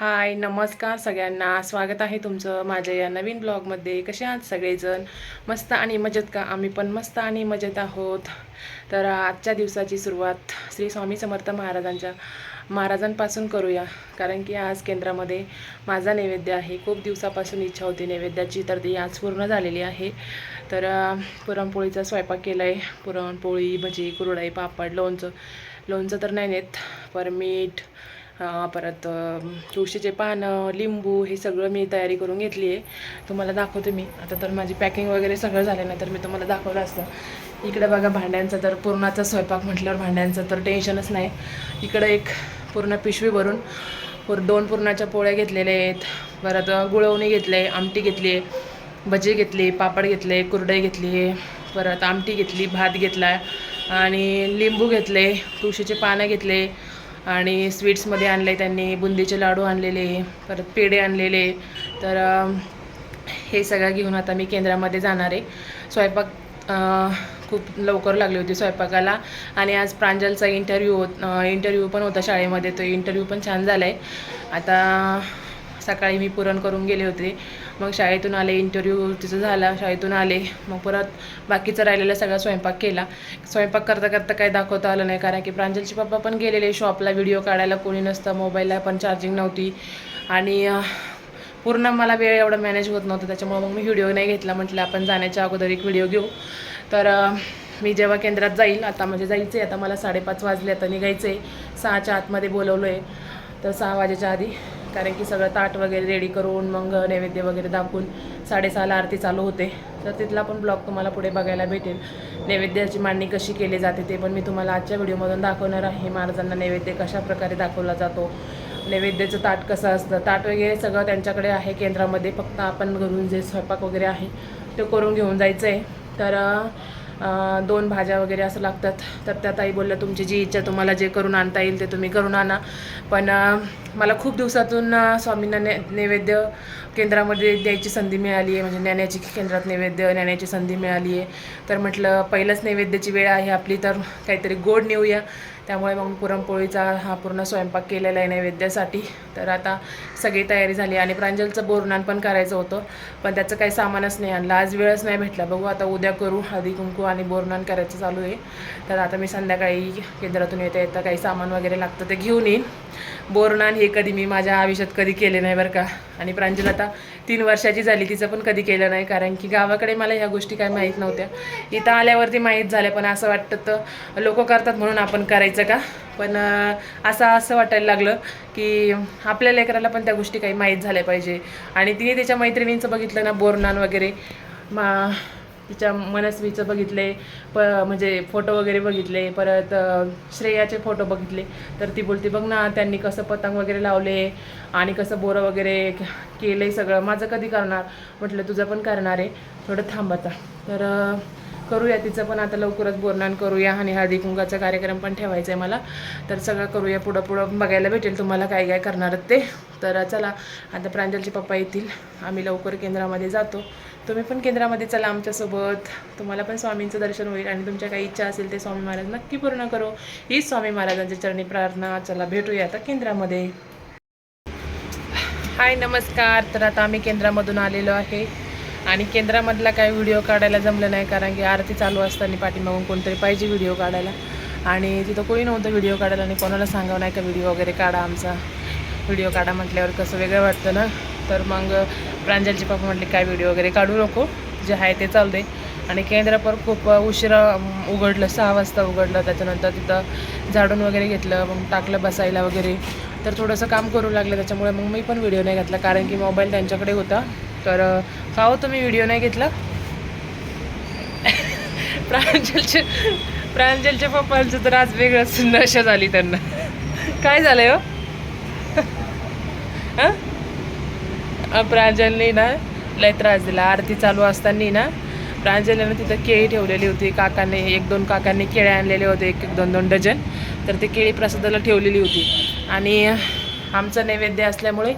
हाय नमस्कार सगळ्यांना. स्वागत आहे तुमचं माझ्या या नवीन ब्लॉगमध्ये. कसे आहात सगळेजण? मस्त आणि मजेत का? आम्ही पण मस्त आणि मजेत आहोत. तर आजच्या दिवसाची सुरुवात श्री स्वामी समर्थ महाराजांच्या महाराजांपासून करूया. कारण की आज केंद्रामध्ये माझा नैवेद्य आहे. खूप दिवसापासून इच्छा होती नैवेद्याची तर ती आज पूर्ण झालेली आहे. तर पुरणपोळीचा स्वयंपाक केला आहे पुरणपोळी भजी कुरडाई पापड लोणचं. लोणचं तर नाही नेत पर मीठ परत तुळशीचे पानं लिंबू हे सगळं मी तयारी करून घेतली आहे. तुम्हाला दाखवते मी. आता तर माझी पॅकिंग वगैरे सगळं झालं नाही तर मी तुम्हाला दाखवलं असतं. इकडे बघा भांड्यांचा तर पूर्णाचा स्वयंपाक म्हटल्यावर भांड्यांचं तर टेन्शनच नाही. इकडं एक पूर्ण पिशवी भरून पूर दोन पुरणाच्या पोळ्या घेतलेल्या आहेत. परत गुळवणी घेतले आमटी घेतली आहे भजी घेतली पापड घेतले कुरडई घेतली परत आमटी घेतली भात घेतला आणि लिंबू घेतले तुळशीचे पानं घेतले आणि स्वीट्समध्ये आणले त्यांनी बुंदीचे लाडू आणलेले परत पेढे आणलेले. तर हे सगळं घेऊन आता मी केंद्रामध्ये जाणार आहे. स्वयंपाक खूप लवकर लागली होती स्वयंपाकाला. आणि आज प्रांजलचा इंटरव्ह्यू होत इंटरव्ह्यू पण होता शाळेमध्ये तो इंटरव्ह्यू पण छान झाला आहे आता सकाळी मी पुरण करून गेले होते. मग शाळेतून आले इंटरव्ह्यू तिचं झाला शाळेतून आले. मग परत बाकीचं राहिलेला सगळा स्वयंपाक केला. स्वयंपाक करता करता काही दाखवता आलं नाही कारण की प्रांजलचे पप्पा पण गेलेले शॉपला व्हिडिओ काढायला कोणी नसतं मोबाईलला पण चार्जिंग नव्हती. आणि पूर्ण मला वेळ एवढा मॅनेज होत नव्हतं त्याच्यामुळे मग मी व्हिडिओ नाही घेतला. म्हटलं आपण जाण्याच्या अगोदर एक व्हिडिओ घेऊ. तर मी जेव्हा केंद्रात जाईल आता म्हणजे जायचं आहे आता मला साडेपाच वाजले आता निघायचं आहे सहाच्या आतमध्ये बोलवलं आहे तर सहा वाजेच्या आधी कारण की सगळं ताट वगैरे रेडी करून मग नैवेद्य वगैरे दाखवून साडेसहाला आरती चालू होते. तर तिथला पण ब्लॉग तुम्हाला पुढे बघायला भेटेल. नैवेद्याची मांडणी कशी केली जाते ते पण मी तुम्हाला आजच्या व्हिडिओमधून दाखवणार आहे. महाराजांना नैवेद्य कशा प्रकारे दाखवला जातो नैवेद्याचं ताट कसं असतं ताट वगैरे सगळं त्यांच्याकडे आहे केंद्रामध्ये. फक्त आपण घरून जे स्वयंपाक वगैरे आहे ते करून घेऊन जायचं आहे तर दोन भाज्या वगैरे असं लागतात. तर त्या ताई बोलल्या तुमची जी इच्छा तुम्हाला जे करून आणता येईल ते तुम्ही करून आणा. पण मला खूप दिवसातून स्वामींना ने नैवेद्य केंद्रामध्ये द्यायची संधी मिळाली आहे. म्हणजे नेण्याची केंद्रात नैवेद्य नेण्याची संधी मिळाली आहे. तर म्हटलं पहिलंच नैवेद्याची वेळ आहे आपली तर काहीतरी गोड नेऊया. त्यामुळे मग पुरणपोळीचा हा पूर्ण स्वयंपाक केलेला आहे नैवेद्यासाठी. तर आता सगळी तयारी झाली आणि प्रांजलचं बोरनान पण करायचं होतं पण त्याचं काही सामानच नाही आणलं. आज वेळच नाही भेटला. बघू आता उद्या करू हळदी कुंकू आणि बोरनान करायचं चालू आहे. तर आता मी संध्याकाळी केंद्रातून येता येतं काही सामान वगैरे लागतं ते घेऊन येईन. बोरनान हे कधी मी माझ्या आयुष्यात कधी केले नाही बरं का. आणि प्रांजल आता तीन वर्षाची झाली तिचं पण कधी केलं नाही. कारण की गावाकडे मला ह्या गोष्टी काय माहीत नव्हत्या. इथं आल्यावरती माहीत झाल्या पण असं वाटतं तर लोक करतात म्हणून आपण करायचं का? पण असं असं वाटायला लागलं की आपल्या लेकराला पण त्या गोष्टी काही माहीत झाल्या पाहिजे. आणि तिने त्याच्या मैत्रिणींचं बघितलं ना बोरनान वगैरे. मा तिच्या मनस्वीचं बघितले प म्हणजे फोटो वगैरे बघितले परत श्रेयाचे फोटो बघितले. तर ती बोलते बघ ना त्यांनी कसं पतंग वगैरे लावले आणि कसं बोरं वगैरे केलं आहे सगळं. माझं कधी करणार? म्हटलं तुझं पण करणार आहे. थोडं थांब आता. तर करूया तिचं पण आता लवकरच बोरनान करूया. आणि हळदी कुंकाचा कार्यक्रम पण ठेवायचा आहे मला. तर सगळं करूया पुढं पुढं. बघायला भेटेल तुम्हाला काय काय करणार ते. तर चला आता प्रांजलचे पप्पा येतील. आम्ही लवकर केंद्रामध्ये जातो. तुम्ही पण केंद्रामध्ये चला आमच्यासोबत. तुम्हाला पण स्वामींचं दर्शन होईल आणि तुमच्या काही इच्छा असेल ते स्वामी महाराज नक्की पूर्ण करो. हीच स्वामी महाराजांच्या चरणी प्रार्थना. चला भेटूया आता केंद्रामध्ये. हाय नमस्कार. तर आता आम्ही केंद्रामधून आलेलो आहे. आणि केंद्रामधला काय व्हिडिओ काढायला जमलं नाही कारण की आरती चालू असताना पाठीमागून कोणतरी पाहिजे व्हिडिओ काढायला. आणि तिथं कोणी नव्हतं व्हिडिओ काढायला आणि कोणाला सांगावं नाही का व्हिडिओ वगैरे काढा आमचा. व्हिडिओ काढा म्हटल्यावर कसं वेगळं वाटतं ना? तर मग प्रांजलचे पप्पा म्हटले काय व्हिडिओ वगैरे काढू नको. जे आहे ते चालू दे. आणि केंद्र खूप उशिरा उघडलं. सहा वाजता उघडलं. त्याच्यानंतर तिथं झाडून वगैरे घेतलं मग टाकलं बसायला वगैरे. तर थोडंसं काम करू लागलं. त्याच्यामुळे मग मी पण व्हिडिओ नाही घेतला. कारण की मोबाईल त्यांच्याकडे होता. तर का हो तुम्ही व्हिडिओ नाही घेतला? प्रांजलचे प्रांजलच्या पप्पांचं तर आज वेगळंच नशा झाली त्यांना. काय झालंय हो? प्रांजलने प्रांजलनी ना लय त्रास दिला. आरती चालू असताना ना प्रांजलीनं तिथं केळी ठेवलेली होती. काकांनी एक दोन काकांनी केळे आणलेले होते. एक एक दोन दोन डझन. तर ते केळी प्रसादाला ठेवलेली होती. आणि आमचं नैवेद्य असल्यामुळे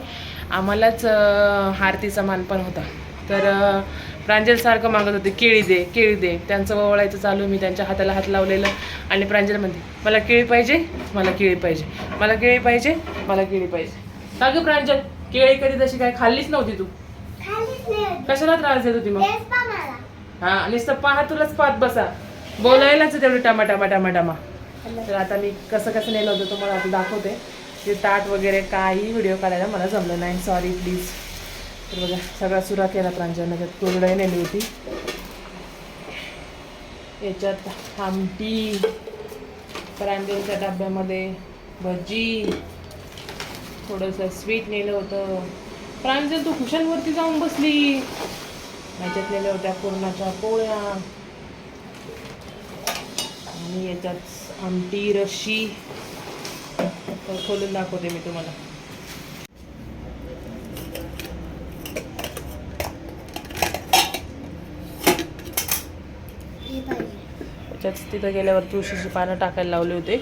आम्हालाच आरतीचा मान पण होता. तर अं, प्रांजल सारखं मागत होते केळी दे केळी दे. त्यांचं वळायचं चालू मी त्यांच्या हाताला हात लावलेलं. आणि प्रांजल म्हणते मला केळी पाहिजे मला केळी पाहिजे. मला केळी पाहिजे मला केळी पाहिजे. का ग प्रांजल? केळी कधी तशी काय खाल्लीच नव्हती तू? कशाला त्रास देत होती मग? हा नुसतं पाहा तुलाच पाहत बसा. बोलायलाच तेवढे टमा टमा टमा टमा तर आता मी कसं कसं नेलं होतं तुम्हाला आता दाखवते. ते ताट वगैरे काही व्हिडिओ काढायला मला जमलं नाही. सॉरी प्लीज तर बघा सगळा सुरा केला प्रांजलनं त्यात कुरडई नेली होती. याच्यात आमटी प्रांजलच्या डब्यामध्ये भजी थोडंसं स्वीट नेलं होतं. प्रांजल तू कुशांवरती जाऊन बसली. याच्यात नेल्या होत्या पुरणाच्या पोळ्या. आणि याच्यात आमटी रशी खोलून दाखवते मी तुम्हाला. त्याच्यात तिथं गेल्यावर तुळशीची पानं टाकायला लावले होते.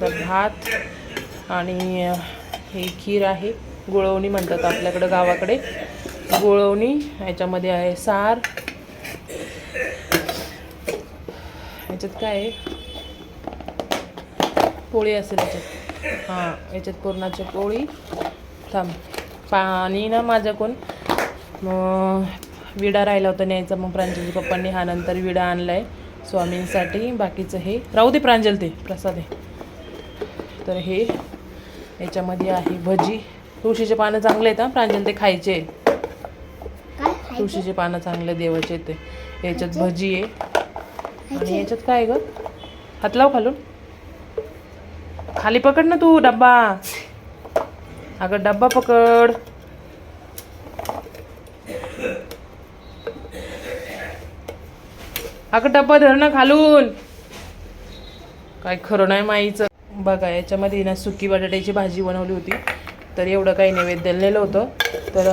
तर भात आणि हे खीर आहे. गुळवणी म्हणतात आपल्याकडं गावाकडे. गुळवणी याच्यामध्ये आहे सार. याच्यात काय आहे? पोळी असेल याच्यात. हां याच्यात पुरणाची पोळी. थांब. पाणी ना माझ्याकडून. मग विडा राहिला होता न्यायचा मग प्रांजली पप्पांनी हा नंतर विडा आणलाय स्वामींसाठी. बाकीचं हे राहू दे प्रांजल ते प्रसाद. आहे तर हे याच्यामध्ये आहे भजी. तुळशीचे पानं चांगले आहेत हा? प्रांजल ते खायचे. तुळशीचे पानं चांगले देवाचे ते. याच्यात भजी आहे. आणि याच्यात काय आहे ग? हात लाव खालून. खाली पकड ना तू डब्बा. अगं डब्बा पकड. अगं डब्बा धर ना खालून. काय खरं नाही माईचं. बघा याच्यामध्ये ना सुकी बटाट्याची भाजी बनवली होती. तर एवढं काही नैवेद्य नेलं होतं. तर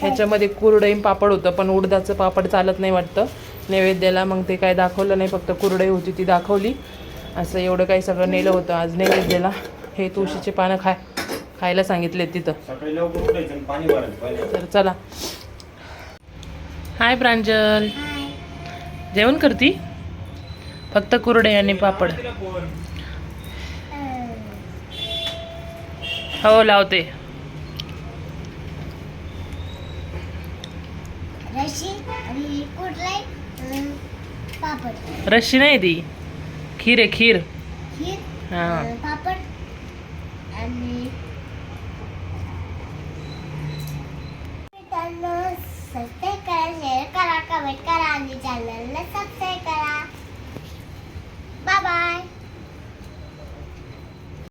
ह्याच्यामध्ये कुरडई पापड होतं पण उडदाचं पापड चालत नाही वाटतं. नैवेद्याला मग ते काय दाखवलं नाही फक्त कुरडई होती ती दाखवली. असं एवढं काही सगळं नेलं होतं. आज नैवेद्याला हे तुळशीचे पानं खाय खायला सांगितले तिथं. तर चला. हाय प्रांजल. जेवण करती? फक्त कुरडई आणि पापड. हो लावते. रशी आणि कुठलाय अं, पापड. रशी नाही ती. खीर आहे खीर. हां. पापड?